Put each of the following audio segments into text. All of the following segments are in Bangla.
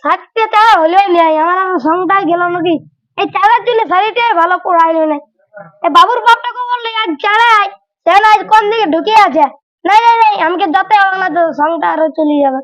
ষাটটা আমার আর সংটা গেল নাকি? এই চালার জন্য শাড়িটাই ভালো পড়াইলো না। বাবুর বাপটাকে বললে চালাই সে না কোন দিকে ঢুকে আছে? নাই নাই নাই, আমাকে যেতে হবে না তো সংটা আরও চলে যাবে।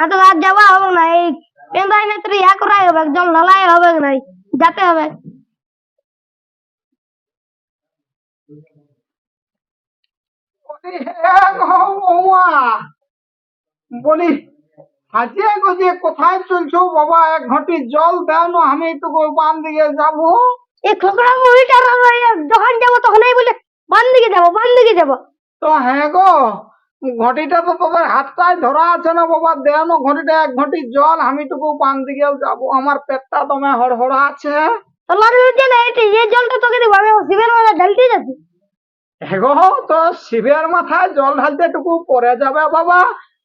আর তো আজ যাওয়া হবে না। এই পেন্দাই নেত্রী হবে লড়াই হবে নাই যেতে হবে। বলি হাজিয়া গজিয়ে কোথায় চলছো বাবা? এক ঘটি জল দাও না আমি তো বান দিকে যাব। এই খোকরা মুভিটা যখন যাব তখনই বলে বান দিকে যাব বান দিকে যাব। তো হ্যাঁ গো ঘটিটা তো তোদের হাতটায় ধরা আছে না বাবা। দেও না ঘটিটা এক ঘটি জল আমি টুকু বান দিকে যাব। আমার পেটটা দমে হড়হড়া আছে। তো উঠছে না এই এই জলটা তোকে দিব আমি শিবের মাথা ঢালতে যাচ্ছি। হ্যাঁ গো তো শিবের মাথায় জল ঢালতে টুকু পরে যাবে বাবা।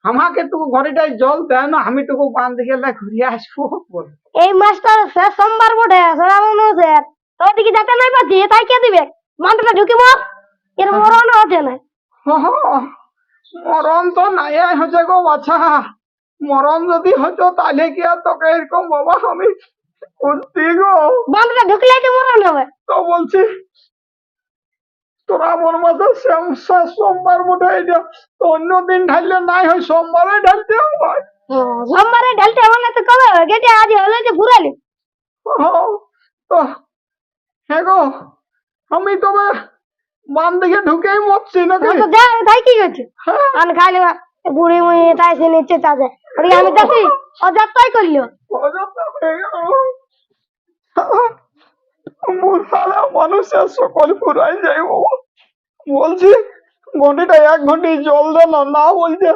আমাকে তো ঘটিটায় জল দেয় না আমি টুকু বান দিকে ঘুরিয়ে আসব। এই মাসটা শেষ সোমবার বটে যেতে নাই পাচ্ছি তাই কে দিবে? মানটা ঢুকিব? এর মরণ হচ্ছে না। মরণ তো নাই হচ্ছে গো বাছা। মরণ যদি হতো তাহলে কি আর তোকে এরকম বাবা আমি গো? বানটা ঢুকলে তো মরণ হবে। তো বলছি তোরা মতো শ্যাম- শেষ সোমবার মোটে এটা তো অন্য দিন ঢাললে নাই হয় সোমবারে ঢালতে হয় সোমবারে ঢালতে হবে না তো কবে? গেটে আজ হলে যে তো হ্যাঁ গো আমি তবে বান দিকে ঢুকেই মরছি নাকি? তো যা তাই কি করছে হ্যাঁ। আন খাইলে বুড়ি মুড়ি তাই সে নিচে চাচে ওদিকে আমি দেখি ও যাত্রাই করল। অযথা হয়ে গেল। মানুষের সকল ফুরাই যায় বাবা বলছি ঘন্টিটা এক ঘন্টি জল দে না বলছে।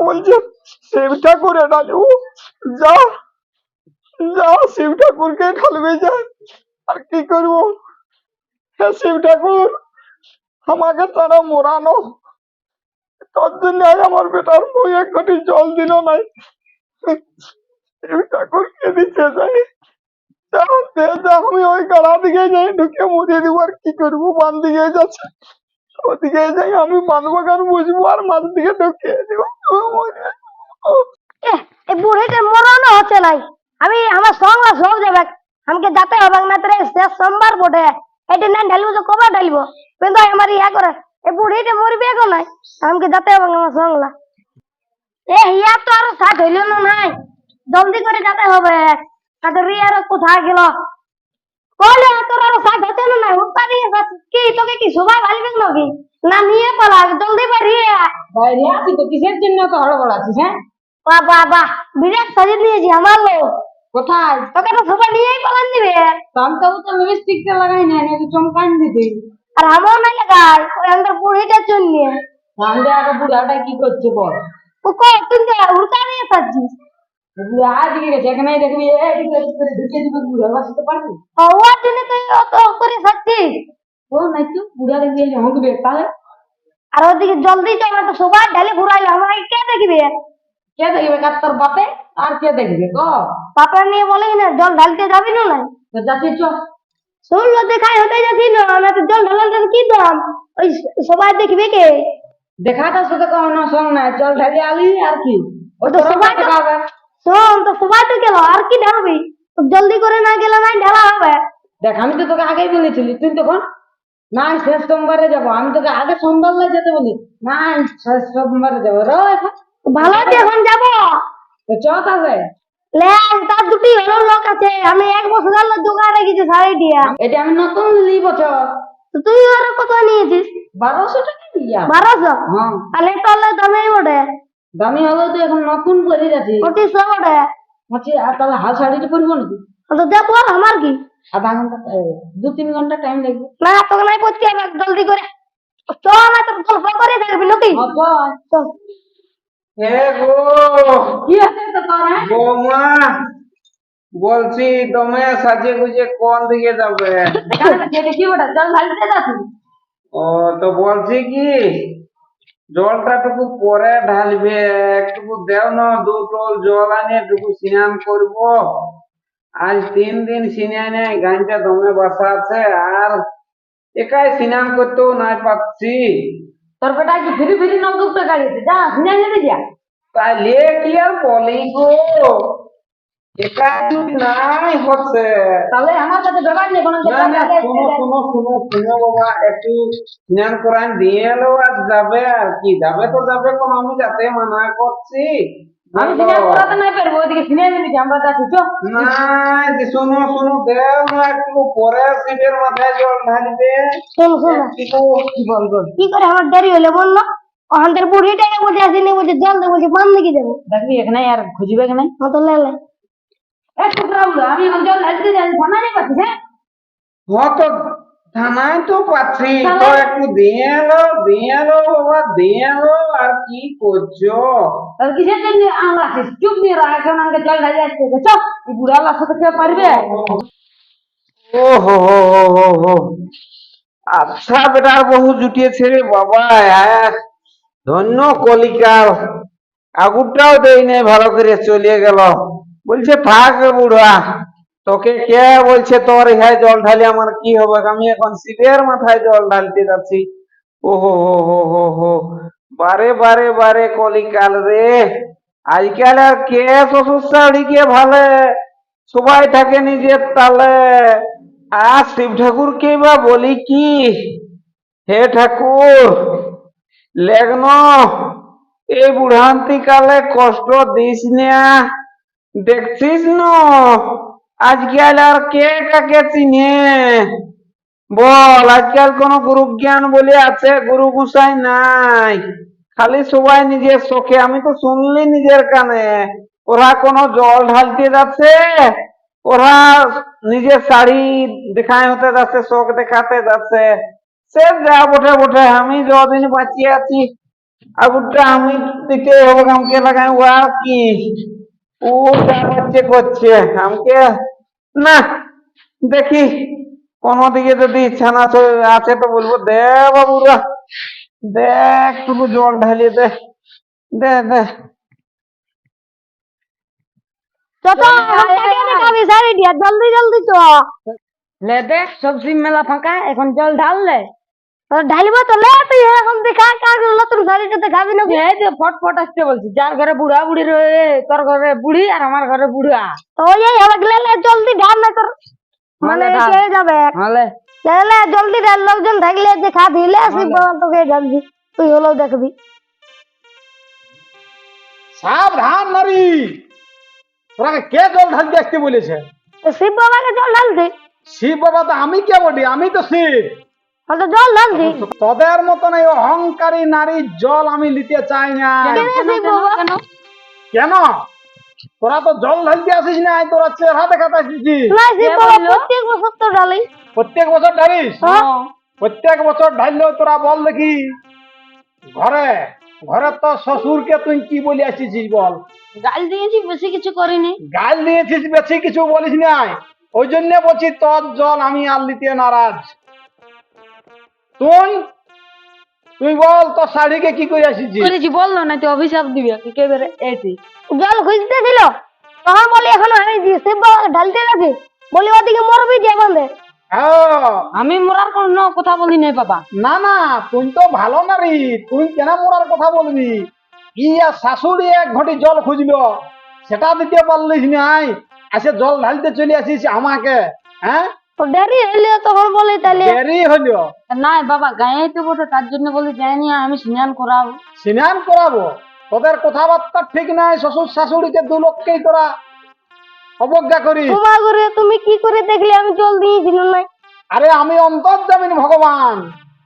বলছে শিব ঠাকুর ও, যা যা শিব ঠাকুরকে ঢালবে যা আর কি করব? হে শিব ঠাকুর আমাকে তারা মোড়ানো তোর জন্য আমার বেটার বই এক ঘটি জল দিল নাই। শিব ঠাকুরকে দিতে যাই। যা। আমি ওই গাড়া দিকে যাই, ঢুকে মুড়িয়ে দিব আর কি করব বান দিকে যাচ্ছে ওদিকে যাই, আমি বান বাগান বুঝব আর মাঝ দিকে ঢুকিয়ে দিব। বুড়িটার মরণ হচ্ছে নাই। আমি, আমার সঙ্গে সব যাবে, আমাকে যেতে হবে না শেষ সোমবার বটে। এটা না ঢালবো তো কবে ঢালবো? কিন্তু আমার ইয়া করে, এই বুড়িটা মরবে এখন নাই, আমাকে যেতে হবে আমার সঙ্গলা এ ইয়া তো আর সাথ হইল না নাই। জলদি করে যেতে হবে। আর গেল? কলে তোর আর সাথ হচ্ছে না নাই দিয়ে কি তোকে কি না নিয়ে পালা জলদি বাড়িয়ে বাইরে আছি তো কিসের জন্য তো হড়বড় আছিস হ্যাঁ? বাহ বাহ বাহ বিরাট সাজিয়ে নিয়েছি আমার লোক। কোথায়? তোকে তো সবাই নিয়েই পালান দিবে। আমি তো তো লিপস্টিকটা লাগাই না একটু চমকান দিতে। আর আমার নাই লাগাই ওই আমাদের বুড়িটার জন্য। বুড়াটা কি করছে বল? ও কয় তুই উল্টা নিয়ে বুড়া দিকে গেছে এখানে দেখবি এদিকে করে ঢুকে দিবে বুড়া বাঁচতে পারবি? ও ওর তুই অত করে সাজছিস ও নাই তো বুড়া দেখবি এই আমাকে তাহলে? আর ওদিকে জলদি চল তো সবাই ঢালে ঘুরাইলো আমাকে কে দেখবে? কে দেখবে কার তোর বাপে? আর কে দেখবে ক? বাপরা নিয়ে বলে না জল ঢালতে যাবি না তো যাচ্ছি চ। শুনলো দেখাই হতে যাচ্ছি না না তো জল ঢালার কি দাম? ওই সবাই দেখবে কে? দেখাটা শুধু কোনো সঙ্গ না চল ঢালি আলি আর কি? ও তো সবাই সবাই দেখাবে শোন তো সবাই তো গেল আর কি ঢালবি জলদি করে না গেলে নাই ঢালা হবে। দেখ আমি তো তোকে আগেই বলেছিলি তুই তখন না শেষ সোমবারে যাব। আমি তোকে আগে সোমবার যেতে বলি। না শেষ সোমবারে যাব। র এখন? ভালো আছে এখন যাব। তো চ তাহলে। লে তার দুটি হলো লোক আছে আমি এক বছর হলো জোগাড় রেখেছি শাড়ি দিয়া। এটা আমি নতুন নিলি বছর তো তুই আর কত নিয়েছিস? বারোশো টাকা বারোশো? হ্যাঁ। তাহলে তাহলে দামেই বটে। দামি হলেও তো এখন নতুন পরে যাচ্ছি পঁচিশশো বটে বলছি আর তাহলে হাল শাড়িটা পরবো নাকি? তো বল আমার কি? আধা ঘণ্টা দু তিন ঘণ্টা টাইম লাগবে। না তোকে নাই পড়তে হবে জলদি করে। চল না তোর গল্প করে থাকবি নাকি? চল। চল। হে গো। কি আছে তো তোর? বৌমা বলছি তুমি সাজে গুজে কোন দিকে যাবে? কি ওটা জল ঢালতে যাচ্ছি ও তো বলছি কি জলটা টুকু পরে ঢালবে একটুকু দেও না দু টোল জল আনে একটুকু স্নান করব। আজ তিন দিন স্নান নেই গানটা দমে বাসা আছে আর একাই স্নান করতেও নাই পাচ্ছি তোর বেটা কি ফিরি ফিরি নলকূপটা গাড়িতে যা স্নান যা। তাহলে কি আর বলি গো? নাই হচ্ছে। তাহলে আমার কাছে ব্যাপার নেই কোনো না না শুনো শুনো শুনো শুনো বাবা একটু স্নান করান দিয়ে এলো আর যাবে আর কি যাবে তো যাবে কোন আমি যাতে মানা করছি। আমি সিনেমা করাতে নাই পারব ওইদিকে সিনেমা দিবি আমরা যাচ্ছি চো। না যে শুনো শুনো দেও না একটু পরে শিবের মাথায় জল ঢালবে শোন শোন কি বলব কি করে আমার দেরি হলে বলল ওখান থেকে বুড়িটাকে বলতে আসিনি বলছে জল দেবো বলছে দেবো? দেখবি এখানে আর খুঁজবে এখানে? লেলে। একটু প্রবলেম আমি এখন জল ঢালতে যাই থানা পাচ্ছি হ্যাঁ? হ্যাঁ তো থানায় তো পাচ্ছি। তো একটু দিয়ে এলো বাবা দিয়ে আর কি করছ? তাহলে কিসের জন্য আনলা আছিস? চুপ নিয়ে রাখ এখন আমাকে জল ঢালি আসছে চো এই বুড়া আল্লাহ সাথে কেউ পারবে? ও হো হো হো আচ্ছা বেটার বহু জুটিয়েছে রে বাবা এক। ধন্য কলিকাল আগুরটাও নাই ভালো করে চলে গেল। বলছে, থাক বুড়া, তোকে কে বলছে তোর ইহায় জল ঢালি, আমার কি হবে? আমি এখন শিবের মাথায় জল ঢালতে যাচ্ছি। ও হো হো হো হো। বারে বারে বারে কলিকাল রে। আজকাল আর কে শ্বশুর শাড়িকে ভালে? সবাই থাকে নিজের তালে। আর শিব ঠাকুর ঠাকুরকে বা বলি কি? হে ঠাকুর, লেগ্ন, এই বুড়ান্তি কালে কষ্ট দিস না। দেখছিস ন? আজকাল আর কে কাকে চিনে? বল, আজকাল কোন গুরু জ্ঞান বলে আছে গুরু গুসাই নাই। খালি সবাই নিজের শোকে আমি তো শুনলি নিজের কানে। ওরা কোনো জল ঢালতে যাচ্ছে, ওরা নিজের শাড়ি দেখায় হতে যাচ্ছে শোক দেখাতে যাচ্ছে। সে যা বটে বটে, আমি যদিন বাঁচিয়ে আছি আগুরটা আমি দিতে হবে, আমাকে লাগাই ও আর কি? ও যা করছে করছে। আমাকে না দেখি কোনো দিকে যদি ইচ্ছা না আছে- আছে তো বলব দে বাবুরা দেখ একটু জল ঢালিয়ে দে দে দে। জলদি জলদি চ লে দেখ সব সিম মেলা ফাঁকা এখন জল ঢাললে। ঢালিব তো এরকম দেখা কার শাড়িটা দেখাবি না এই যে ফটফট আসতে বলছি যার ঘরে বুড়া বুড়ি রয়ে তোর ঘরে বুড়ি আর আমার ঘরে বুড়া। তো ওই হবে লে জলদি ঢাল না তোর মানে কে যাবে? হলে। জলদি ঢাল লোকজন থাকলে দেখা দিলে শিব বাবা তোকে ঢালবি তুই হলেও দেখবি। সাবধান নারী! তোরা কে জল ঢালতে আসতে বলেছে? তো শিব বাবাকে জল ঢালতি শিব বাবা তো আমি কে বলি? আমি তো শিব। তোদের মতন এই অহংকারী নারীর জল আমি নিতে চাই না। কেন তোরা তো জল ঢালতে আসিস না তোরা চেহারা দেখাতে আসিস? প্রত্যেক বছর তো ঢালি। প্রত্যেক বছর ঢালিস? হ্যাঁ। প্রত্যেক বছর ঢাললেও তোরা বল দেখি। ঘরে ঘরে তো শ্বশুরকে তুই কি বলে আসিস বল? গাল দিয়েছি বেশি কিছু করিনি। গাল দিয়েছিস বেশি কিছু বলিস নাই। ওই জন্য বলছি তোর জল আমি আর নিতে নারাজ। তুই? তুই বল তোর শাড়িকে কি করে আসিস করেছি বলল না তুই অভিশাপ দিবি কে বেরে এটি জল খুঁজতে ছিল তখন বলি এখন আমি বাবাকে ঢালতে গেছি বলি ওদিকে মরবি যে বন্ধে? হ্যাঁ। আমি মরার কোনো কথা বলি নাই বাবা। না না তুই তো ভালো নারী। তুই কেন মরার কথা বলবি? ইয়া শাশুড়ি এক ঘটি জল খুঁজলো সেটা দিতে পারলিস নাই। আসে জল ঢালতে চলে আসিস আমাকে হ্যাঁ? দেরি হইলে তখন বলি তাহলে দেরি না বাবা গায়ে তো বটে তার জন্য বলি যাইনি আমি স্নান করাবো। স্নান করাবো? তোদের কথাবার্তা ঠিক নাই শ্বশুর শাশুড়িকে দু লোককেই তোরা অবজ্ঞা করি ক্ষমা করে তুমি কি করে দেখলে আমি জল দিয়েছিলাম না আরে আমি অন্তর্জামিন ভগবান।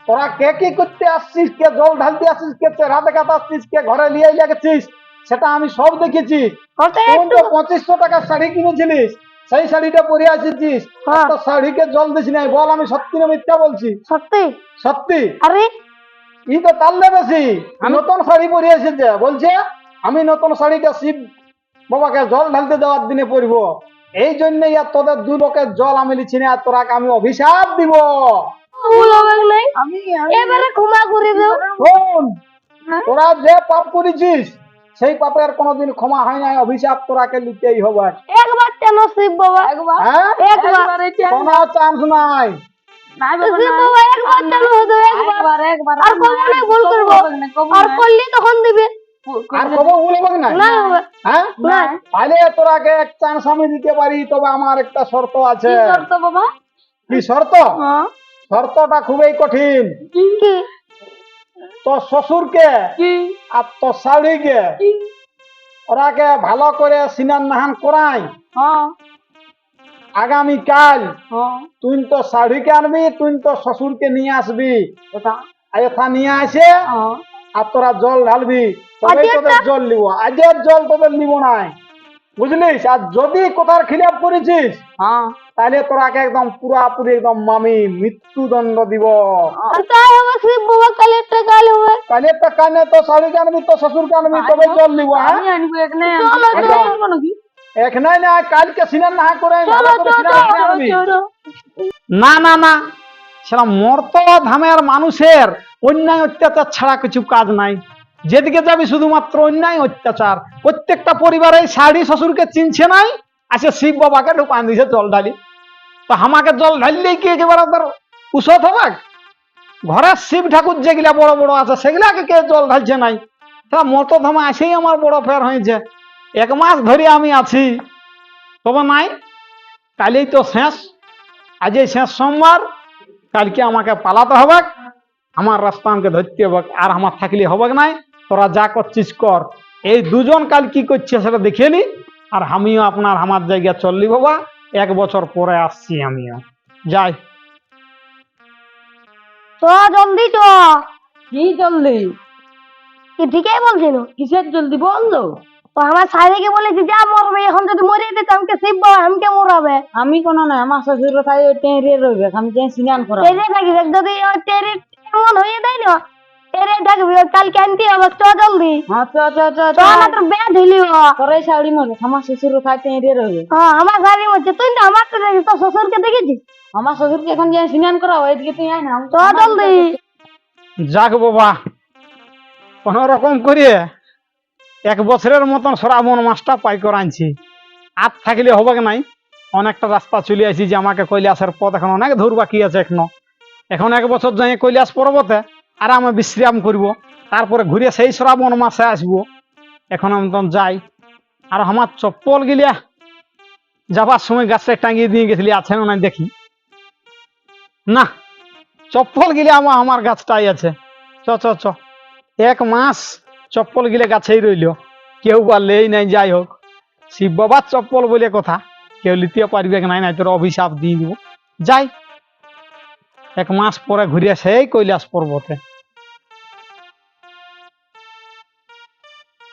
তোরা কে কি করতে আসছিস কে জল ঢালতে আসছিস কে চেহারা দেখাতে আসছিস কে ঘরে নিয়ে গেছিস সেটা আমি সব দেখেছি। পঁচিশশো টাকার শাড়ি কিনেছিলিস সেই শাড়িটা পরে আসিছিস? হ্যাঁ। তো শাড়িকে জল দিস নাই বল আমি সত্যি না মিথ্যা বলছি? সত্যি? সত্যি? আরে। ই তো তাহলে বেশি। নতুন শাড়ি পরে এসেছে। বলছে আমি নতুন শাড়িটা শিব বাবাকে জল ঢালতে দেওয়ার দিনে পরবো। এই জন্য আর তোদের দু লোকের জল আমি লিছি না আর তোরাকে আমি অভিশাপ দিব। এবারে ক্ষমা করে দাও। তোরা যে পাপ করেছিস সেই পাপের কোনোদিন ক্ষমা হয় নাই অভিশাপ তোরাকে নিতেই হবে। কেন বাবা। একবার? হ্যাঁ? একবার কোনো চান্স নাই। হ্যাঁ? আমার একটা শর্ত আছে। কি শর্ত হ্যাঁ। শর্তটা খুবই কঠিন। তোর শ্বশুরকে কি? আর তোর শাড়িকে কি? ওরাকে ভালো করে সিনান নাহান করাই। হ্যাঁ। আগামী কাল হ্যাঁ। তুই তো শাড়িকে আনবি তুই তো শ্বশুরকে নিয়ে আসবি। এটা। নিয়ে আসে হ্যাঁ। আর তোরা জল ঢালবি। তবে আজকে তোদের জল নিব। আজের জল তোদের নিব নাই। বুঝলিস? আর যদি কোথার খিলাপ করেছিস হ্যাঁ। তাহলে তোরাকে একদম পুরাপুরি একদম মামি মৃত্যুদণ্ড দিব। একটা তাহলে তো কানে তো শাড়িকে আনবি তো শ্বশুরকে আনবি তবে জল এখানে এখানে না কালকে সিনান না করে না না না সেটা মর্ত ধামের মানুষের অন্যায় অত্যাচার ছাড়া কিছু কাজ নাই। যেদিকে যাবি শুধুমাত্র অন্যায় অত্যাচার। প্রত্যেকটা পরিবারে শাড়ি শ্বশুরকে চিনছে নাই? আসে শিব বাবাকে ঢুকান দিছে জল ঢালি। তো আমাকে জল ঢাললেই কি একেবারে ওদের উষত হবে? ঘরের শিব ঠাকুর যেগুলা বড় বড় আছে, সেগুলাকে কে জল ঢালছে নাই? তা মর্ত ধামে আসেই আমার বড় ফের হয়েছে। এক মাস ধরে আমি আছি। তবে নাই, কালেই তো শেষ। আজ এই শেষ সোমবার, কালকে আমাকে পালাতে হবে। আমার রাস্তা আমাকে ধরতে হবে, আর আমার থাকলে হবে নাই? তোরা যা করছিস কর। এই দুজন কাল কি করছে সেটা দেখে নি। আর আমিও আপনার আমার জায়গায় চললি বাবা। এক বছর পরে আসছি আমিও। যাই। চ জলদি চ কি জলদি? কি ঠিকই বলছিল? কিসের জলদি বলল? তো আমার শাড়িকে বলেছি যা মরবে এখন যদি মরে যেতে আমাকে শিব বাবা আমাকে মরাবে। আমি কোনো না আমার শ্বশুর ওই টেঁড়ে রইবে আমি যাই স্নান করা টেরে থাকবে যদি টেরে এমন হয়ে যায় না ওই কালকে হবে চ জলদি। হ্যাঁ চ চ চ চ। না তোর শাড়ি মরে আমার শ্বশুর রইবে হ্যাঁ আমার শাড়ি মরছে। তুই তো আমার তো দেখি তোর শ্বশুরকে দেখেছিস? আমার শ্বশুরকে এখন যাই স্নান করা ওইদিকে তুই আয় না। জলদি। যাক বাবা কোন রকম করে এক বছরের মতন শ্রাবণ মাসটা পাই করে আনছি। আর থাকলে হবে কি নাই। অনেকটা রাস্তা চলে আসি যে আমাকে কৈলাসের পথ এখন অনেক দূর বাকি আছে এখনও। এখন এক বছর যাই কৈলাস পর্বতে। আরামে বিশ্রাম করব। তারপরে ঘুরে সেই শ্রাবণ মাসে আসব। এখন আমি তখন যাই। আর আমার চপ্পল গিলিয়া যাবার সময় গাছে টাঙিয়ে দিয়ে গেছিলি, আছে না দেখি? না, চপ্পল গিলে আমার আমার গাছটাই আছে। চ চ চ। এক মাস চপ্পল গিলে গাছেই রইল। কেউ বা লেই নাই, যাই হোক। শিব বাবার চপ্পল বলে কথা। কেউ লিতে পারবে নাই নাই তোর অভিশাপ দিয়ে দিব। যাই। এক মাস পরে ঘুরিয়া সেই কৈলাস পর্বতে।